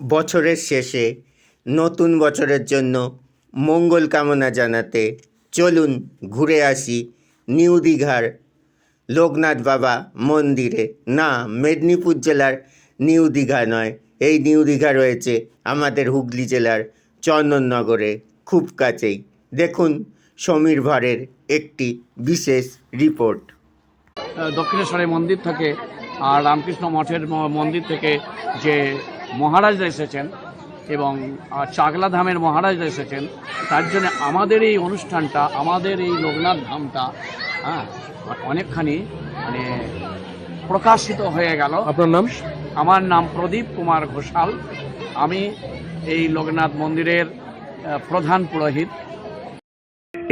বছরের শেষে নতুন বছরের জন্য মঙ্গল কামনা জানাতে চলুন ঘুরে আসি নিউ দীঘার লোকনাথ বাবা মন্দিরে। না, মেদিনীপুর জেলার নিউ দীঘা নয়। এই নিউ দীঘা রয়েছে আমাদের হুগলি জেলার চন্দননগরে, খুব কাছেই। দেখুন সমীর ভারের একটি বিশেষ রিপোর্ট। দক্ষিণেশ্বরের মন্দির থেকে আর রামকৃষ্ণ মঠের মন্দির থেকে যে মহারাজরা এসেছেন এবং চাকলা ধামের মহারাজরা এসেছেন। তার জন্য আমাদের এই অনুষ্ঠানটা আমাদের এই লোকনাথ ধামটা হ্যাঁ অনেকখানি মানে প্রকাশিত হয়ে গেল। আপনার নাম? আমার নাম প্রদীপ কুমার ঘোষাল। আমি এই লোকনাথ মন্দিরের প্রধান পুরোহিত।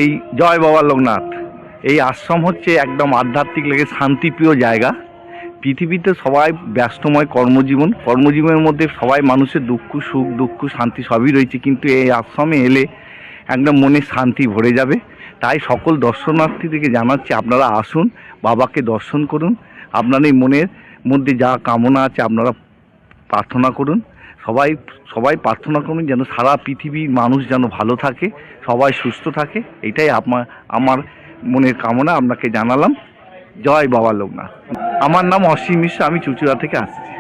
এই জয় বাবা লোকনাথ। এই আশ্রম হচ্ছে একদম আধ্যাত্মিক লেগে শান্তিপ্রিয় জায়গা। পৃথিবীতে সবাই ব্যস্তময় কর্মজীবন, কর্মজীবনের মধ্যে সবাই মানুষের দুঃখ, সুখ, দুঃখ, শান্তি সবই রয়েছে, কিন্তু এই আশ্রমে এলে একদম মনে শান্তি ভরে যাবে। তাই সকল দর্শনার্থী থেকে জানাচ্ছি, আপনারা আসুন, বাবাকে দর্শন করুন আপনার এই মনের মধ্যে যা কামনা আছে আপনারা প্রার্থনা করুন। সবাই সবাই প্রার্থনা করুন যেন সারা পৃথিবীর মানুষ যেন ভালো থাকে, সবাই সুস্থ থাকে, এটাই আমার আমার মনের কামনা, আপনাকে জানালাম। জয় বাবা লোকনাথ। আমার নাম অসীম মিশ্র আমি চুচুড়া থেকে আসছি।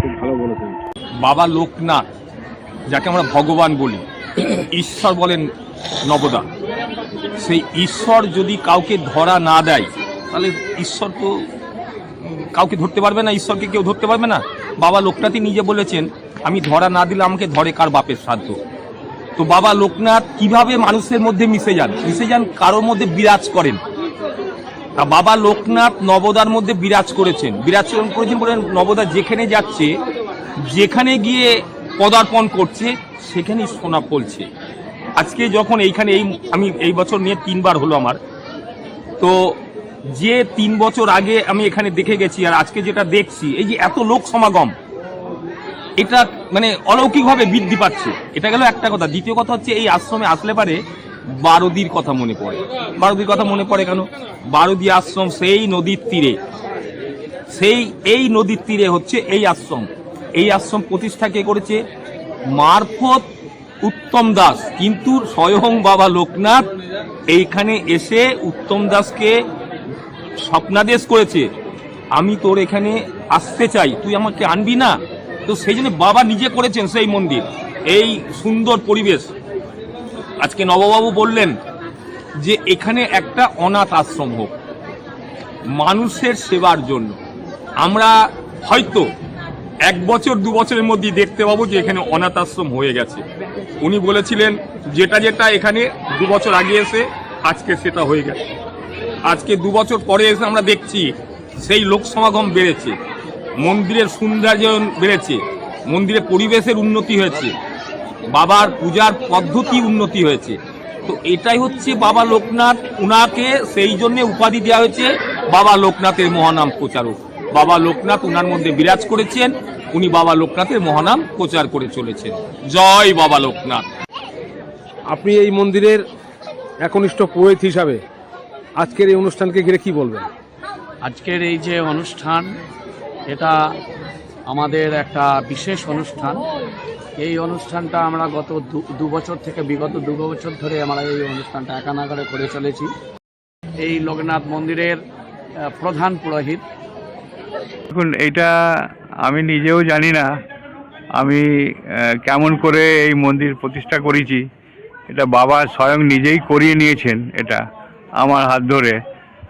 খুব ভালো বলেছেন। বাবা লোকনাথ যাকে আমরা ভগবান বলি ঈশ্বর বলেন নবদা। সেই ঈশ্বর যদি কাউকে ধরা না দেয় তাহলে ঈশ্বর তো কাউকে ধরতে পারবে না ঈশ্বরকে কেউ ধরতে পারবে না। বাবা লোকনাথই নিজে বলেছেন আমি ধরা না দিলে আমাকে ধরে কার বাপের শ্রাদ্ধ? তো বাবা লোকনাথ কীভাবে মানুষের মধ্যে মিশে যান? মিশে যান কারোর মধ্যে বিরাজ করেন। তা বাবা লোকনাথ নবদার মধ্যে বিরাজ করেছেন। বিরাজ করেছেন বলেন নবদা যেখানে যাচ্ছে, যেখানে গিয়ে পদার্পণ করছে, সেখানেই সোনা ফলছে আজকে যখন এইখানে এই আমি এই বছর নিয়ে তিনবার হলো আমার। তো যে তিন বছর আগে আমি এখানে দেখে গেছি আর আজকে যেটা দেখছি, এই যে এত লোক সমাগম, এটা মানে অলৌকিকভাবে বৃদ্ধি পাচ্ছে। এটা গেল একটা কথা। দ্বিতীয় কথা হচ্ছে এই আশ্রমে আসলে পারে বারদির কথা মনে পড়ে। বারদির কথা মনে পড়ে কেন? বারদি আশ্রম সেই নদীর তীরে। সেই, এই নদীর তীরে হচ্ছে এই আশ্রম। এই আশ্রম প্রতিষ্ঠা কে করেছে? মারফত উত্তম দাস। কিন্তু স্বয়ং বাবা লোকনাথ এইখানে এসে উত্তম দাসকে স্বপ্নাদেশ করেছে। আমি তোর এখানে আসতে চাই। তুই আমাকে আনবি না? তো সেই জন্য বাবা নিজে করেছেন সেই মন্দির। এই সুন্দর পরিবেশ। আজকে নববাবু বললেন যে এখানে একটা অনাথ আশ্রম হোক, মানুষের সেবার জন্য। আমরা হয়তো এক বছর, দু বছরের মধ্যেই দেখতে পাবো যে এখানে অনাথ আশ্রম হয়ে গেছে। উনি বলেছিলেন, যেটা যেটা এখানে দু বছর আগে এসে, আজকে সেটা হয়ে গেছে। আজকে দু বছর পরে এসে আমরা দেখছি, সেই লোক সমাগম বেড়েছে। মন্দিরের সৌন্দর্যায়ন বেড়েছে। মন্দিরের পরিবেশের উন্নতি হয়েছে। বাবার পূজার পদ্ধতি উন্নতি হয়েছে। তো এটাই হচ্ছে বাবা লোকনাথ উনাকে সেই জন্য উপাধি দেওয়া হয়েছে বাবা লোকনাথের মহানাম প্রচারক। বাবা লোকনাথ উনার মধ্যে বিরাজ করেছেন উনি বাবা লোকনাথের মহানাম প্রচার করে চলেছেন। জয় বাবা লোকনাথ। আপনি এই মন্দিরের একনিষ্ঠ পুরোহিত হিসাবে আজকের এই অনুষ্ঠানকে ঘিরে কি বলবেন? আজকের এই যে অনুষ্ঠান এটা আমাদের একটা বিশেষ অনুষ্ঠান। এই অনুষ্ঠানটা আমরা গত দু- বছর থেকে বিগত দু বছর ধরে আমরা এই অনুষ্ঠানটা একানাগারে করে চলেছি। এই লোকনাথ মন্দিরের প্রধান পুরোহিত। দেখুন এটা আমি নিজেও জানি না আমি কেমন করে এই মন্দির প্রতিষ্ঠা করেছি। এটা বাবা স্বয়ং নিজেই করিয়ে নিয়েছেন এটা আমার হাত ধরে।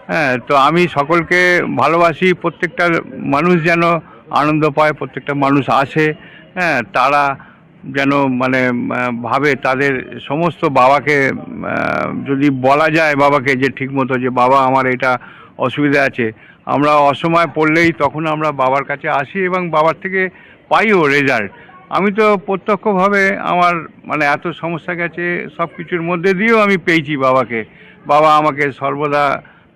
হ্যাঁ তো আমি সকলকে ভালোবাসি, প্রত্যেকটা মানুষ যেন আনন্দ পায়, প্রত্যেকটা মানুষ আসে। হ্যাঁ তারা যেন মানে ভাবে তাদের সমস্ত বাবাকে যদি বলা যায় বাবাকে যে ঠিকমতো যে বাবা আমার এটা অসুবিধা আছে, আমরা অসময় পড়লেই তখন আমরা বাবার কাছে আসি এবং বাবার থেকে পাইও রেজাল্ট আমি তো প্রত্যক্ষভাবে আমার মানে এত সমস্যা গেছে সব কিছুর মধ্যে দিয়েও আমি পেয়েছি বাবাকে। বাবা আমাকে সর্বদা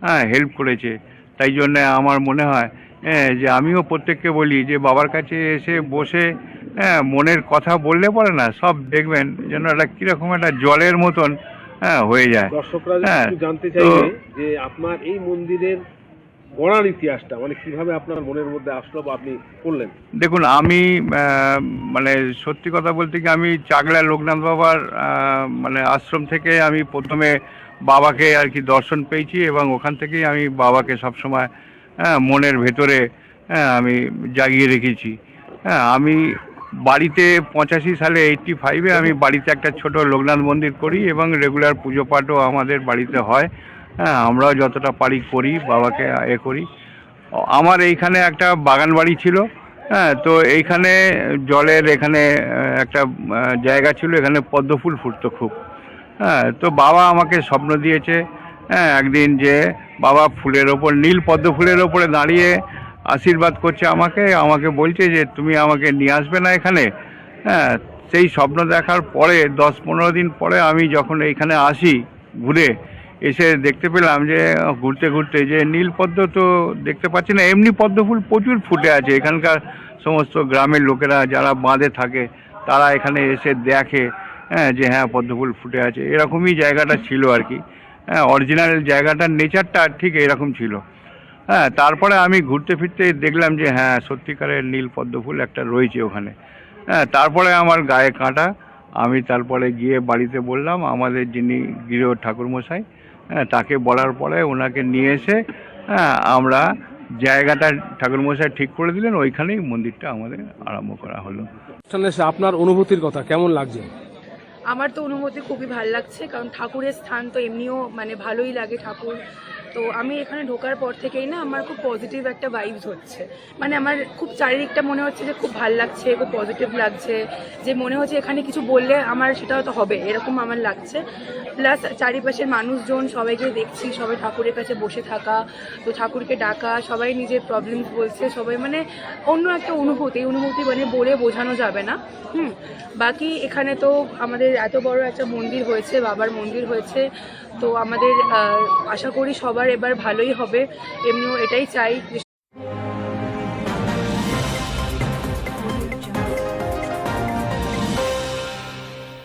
হ্যাঁ হেল্প করেছে। তাই জন্যে আমার মনে হয় হ্যাঁ যে আমিও প্রত্যেককে বলি যে বাবার কাছে এসে বসে হ্যাঁ মনের কথা বললে পরে না সব দেখবেন যেন একটা কীরকম একটা জলের মতন হ্যাঁ হয়ে যায়। দর্শকরা হ্যাঁ, জানতে চাইবে যে আপনার এই মন্দিরের গড়ার ইতিহাসটা মানে কীভাবে আপনার মনের মধ্যে আসলো বা আপনি করলেন? দেখুন আমি মানে সত্যি কথা বলতে কি আমি চাগলা লোকনাথ বাবার মানে আশ্রম থেকে আমি প্রথমে বাবাকে আর কি দর্শন পেয়েছি এবং ওখান থেকেই আমি বাবাকে সবসময় হ্যাঁ মনের ভেতরে হ্যাঁ আমি জাগিয়ে রেখেছি। হ্যাঁ আমি বাড়িতে পঁচাশি সালে এইটটি ফাইভে আমি বাড়িতে একটা ছোট লোকনাথ মন্দির করি এবং রেগুলার পুজো পাঠও আমাদের বাড়িতে হয়। হ্যাঁ আমরাও যতটা পারি করি, বাবাকে এ করি। আমার এইখানে একটা বাগান বাড়ি ছিল হ্যাঁ তো এইখানে জলের এখানে একটা জায়গা ছিল, এখানে পদ্ম ফুল ফুটতো খুব। হ্যাঁ তো বাবা আমাকে স্বপ্ন দিয়েছে হ্যাঁ একদিন যে বাবা ফুলের ওপর, নীল পদ্ম ফুলের ওপরে দাঁড়িয়ে আশীর্বাদ করছে আমাকে আমাকে বলছে যে তুমি আমাকে নিয়ে আসবে না এখানে। হ্যাঁ সেই স্বপ্ন দেখার পরে, দশ পনেরো দিন পরে আমি যখন এইখানে আসি ঘুরে, এসে দেখতে পেলাম যে ঘুরতে ঘুরতে যে নীল পদ্ম তো দেখতে পাচ্ছি না, এমনি পদ্ম ফুল প্রচুর ফুটে আছে। এখানকার সমস্ত গ্রামের লোকেরা যারা বাঁধে থাকে, তারা এখানে এসে দেখে হ্যাঁ যে হ্যাঁ পদ্ম ফুল ফুটে আছে। এরকমই জায়গাটা ছিল আর কি। হ্যাঁ অরিজিনাল জায়গাটার নেচারটা ঠিক এরকম ছিল। হ্যাঁ তারপরে আমি ঘুরতে ফিরতে দেখলাম যে হ্যাঁ সত্যিকারের নীল পদ্ম ফুল একটা রয়েছে ওখানে। হ্যাঁ তারপরে আমার গায়ে কাঁটা আমি তারপরে গিয়ে বাড়িতে বললাম আমাদের যিনি গৃহ ঠাকুরমশাই হ্যাঁ তাকে বলার পরে ওনাকে নিয়ে এসে হ্যাঁ আমরা জায়গাটা ঠাকুরমশাই ঠিক করে দিলেন ওইখানেই মন্দিরটা আমাদের আরম্ভ করা হলো। আপনার অনুভূতির কথা কেমন লাগছে? আমার তো অনুভূতি খুবই ভালো লাগছে কারণ ঠাকুরের স্থান তো এমনিও মানে ভালোই লাগে ঠাকুর তো আমি এখানে ঢোকার পর থেকেই না আমার খুব পজিটিভ একটা ভাইবস হচ্ছে। মানে আমার খুব চারিদিকটা মনে হচ্ছে যে খুব ভালো লাগছে, খুব পজিটিভ লাগছে, যে মনে হচ্ছে এখানে কিছু বললে আমার সেটা হয়তো হবে, এরকম আমার লাগছে। প্লাস চারিপাশের মানুষজন, সবাইকে দেখছি, সবাই ঠাকুরের কাছে বসে থাকা, তো ঠাকুরকে ডাকা, সবাই নিজের প্রবলেম বলছে, সবাই মানে অন্য একটা অনুভূতি অনুভূতি মানে বলে বোঝানো যাবে না। হুম, বাকি এখানে তো আমাদের এত বড় একটা মন্দির হয়েছে, বাবার মন্দির হয়েছে, তো আমাদের আশা করি সবার এবার ভালোই হবে। এমনিও এটাই চাই যে